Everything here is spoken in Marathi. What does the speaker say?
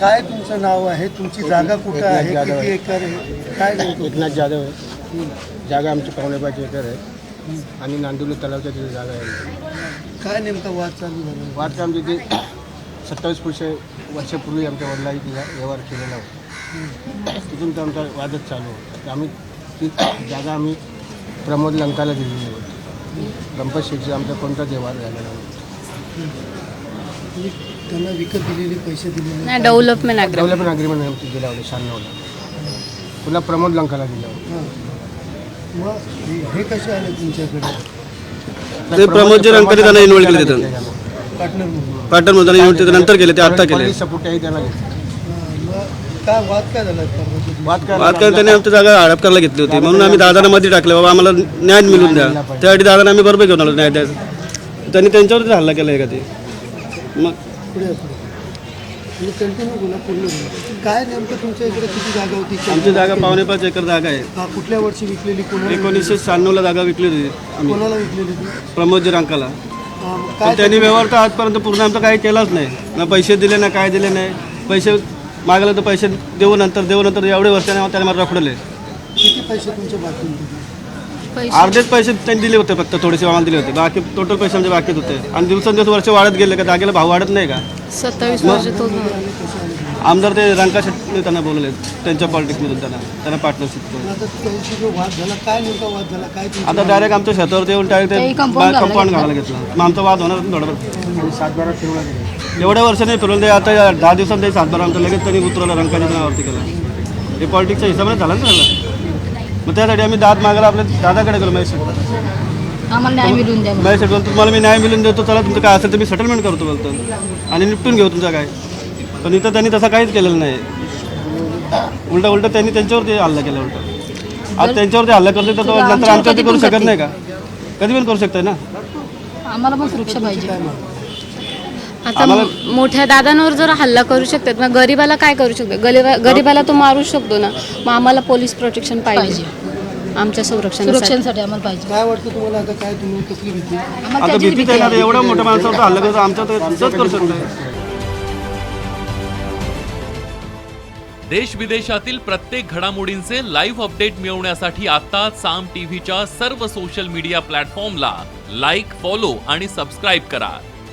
काय तुमचं नाव आहे? तुमची जागा कुठं आहे? किती. एकर आहे? काय एकनाथ जाधव आहे. जागा आमची पावणे पाच एकर आहे. आणि नांदिवली तलावच्या तिथे जागा आहे. काय नेमका वाद चालू झाला? वाद आमच्या इथे सत्तावीस वर्ष वर्षापूर्वी आमच्या वडिलांनी तिला व्यवहार केलेला होता. तिथून तर आमचा वादच चालू होता. आम्ही ती जागा आम्ही प्रमोद लंकाला दिलेली होती. गणपत शेठचा आमचा कोणताच व्यवहार झालेला नाही म्हणजे त्यांना विकत दिलेले पैसे दिलेले नाही डेव्हलपमेंट अग्री डेव्हलपमेंट अग्रीमेंट आमची दिला होता शहाण्णवला. पुन्हा प्रमोद लंकाला दिला. होता हां. मग हे- हे कसे आले तुमच्याकडे? ते प्रमोदजी रंगकरी त्यांना इन्व्हॉल्व केले तिथं त्यानं. पार्टनर म्हणून. मध्ये तिथं नंतर केले ते आत्ता केले पोलीस सपोर्टही त्याला घेतला. हां, मग काय वाद काय झाला परवाच्या वाद काय वाद कारण त्याने आमची जागा हडप करायला घेतली होती. म्हणून आम्ही दादांना मध्ये टाकले बाबा आम्हाला न्याय मिळून द्या. त्यासाठी दादांना आम्ही बरोबर घेऊन आलो न्याय द्यायचा. त्यांनी त्यांच्यावरती हल्ला केला आहे का ते मग? पुढे. म्हणजे कंटिन्यू बोला पूर्ण बोला काय नेमकं तुमच्या इकडे किती जागा होती? आमची जागा पावणे पाच एकर जागा आहे. हा, कुठल्या वर्षी विकलेली? कोणाला एकोणीसशे शहाण्णवला जागा विकली होती आम्ही. कोणाला विकलेली ती प्रमोदजी रंकाला हा, मग पण काय त्यांनी व्यवहार तर आजपर्यंत पूर्ण आमचा काही केलाच नाही. ना पैसे दिले ना काय दिले नाही. पैसे मागले तर पैसे देऊ नंतर देऊ नंतर एवढे वर्षाने त्याने मला रखडले. किती पैसे तुमचे बाकी होते? अर्धेच पैसे त्यांनी दिले होते फक्त थोडेसे आम्हाला दिले होते. बाकी टोटल पैसे आमचे बाकीच होते. आणि दिवसेंदिवस वर्ष वाढत गेले का जागेला भाव वाढत नाही का? सत्तावीस वर्ष तो आमदार ते रंका शेट्टी त्यांना बोलले त्यांच्या पॉलिटिक्समधून त्यांना त्यांना पार्टनरशिप करून. आता त्यांची जो वाद झाला काय नेमका वाद झाला काय तुमची आता डायरेक्ट आमच्या शेतावरती येऊन डायरेक्ट कंपाऊंड घालायला घेतलं. मग आमचा वाद होणार थोडं सातबारा फिरवला एवढ्या वर्षाने फिरवलं ते आता दहा दिवसात ते सातबारा आमचं लगेच त्यांनी उतरवलं रंकाच्या नावावरती केलं. हे पॉलिटिक्सच्या हिशोबाने झालं ना झालं मग त्यासाठी आम्ही दाद मागायला आपल्या दादाकडे गेलो शेट्टी आम्हाला न्याय मिळून द्या बोलतो, तुम्हाला मी न्याय मिळून देतो चला तुमचं काय असेल तर मी सेटलमेंट करतो बोलतो. आणि निपटून घेऊ तुमचं काय. पण इथं त्यांनी तसं काहीच केलेलं नाही. उलटा उलटा त्यांनी त्यांच्यावरती हल्ला केला उलटा. आज त्यांच्यावरती हल्ला करते तर तो नंतर आमच्यावरती करू शकत नाही का? कधी पण करू शकताय ना? आम्हाला पण सुरक्षा पाहिजे. आता मोठ्या दादांवर जर हल्ला करू शकतात मग गरीबाला काय करू शकतो गरीबा गरीबाला तो मारू शकतो ना? मग आम्हाला पोलीस प्रोटेक्शन पाहिजे. आमच्या संरक्षणासाठी. सुरक्षेसाठी आम्हाला पाहिजे. काय वाटतं तुम्हाला आता काय तुम्ही कसली भीती? आम्हाला आता त्याचीच भीतीच भीती आहे ना आहे. आता एवढ्या मोठ्या माणसावर हल्ला करतो आमच्या तर करू शकतो. देश विदेशातील प्रत्येक घडामोडींचे लाईव्ह अपडेट मिळवण्यासाठी आता साम टीव्हीच्या सर्व सोशल मीडिया प्लॅटफॉर्मला लाईक फॉलो आणि सबस्क्राईब करा.